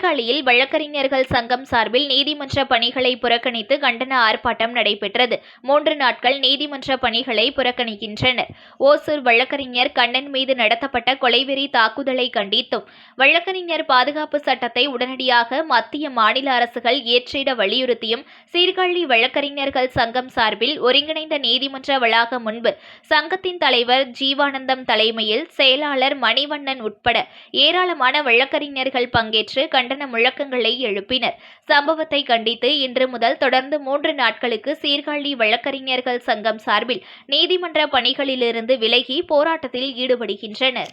சீர்காழியில் வழக்கறிஞர்கள் சங்கம் சார்பில் நீதிமன்ற பணிகளை புறக்கணித்து கண்டன ஆர்ப்பாட்டம் நடைபெற்றது. மூன்று நாட்கள் நீதிமன்ற பணிகளை புறக்கணிக்கின்றனர். ஓசூர் வழக்கறிஞர் கண்ணன் மீது நடத்தப்பட்ட கொலைவெறி தாக்குதலை கண்டித்தும் வழக்கறிஞர் பாதுகாப்பு சட்டத்தை உடனடியாக மத்திய மாநில அரசுகள் ஏற்றிட வலியுறுத்தியும் சீர்காழி வழக்கறிஞர்கள் சங்கம் சார்பில் ஒருங்கிணைந்த நீதிமன்ற வளாகம் முன்பு சங்கத்தின் தலைவர் ஜீவானந்தம் தலைமையில் செயலாளர் மணிவண்ணன் உட்பட ஏராளமான வழக்கறிஞர்கள் பங்கேற்று கண்டன முழக்கங்களை எழுப்பினர். சம்பவத்தை கண்டித்து இன்று முதல் தொடர்ந்து மூன்று நாட்களுக்கு சீர்காழி வழக்கறிஞர்கள் சங்கம் சார்பில் நீதிமன்ற பணிகளிலிருந்து விலகி போராட்டத்தில் ஈடுபடுகின்றனர்.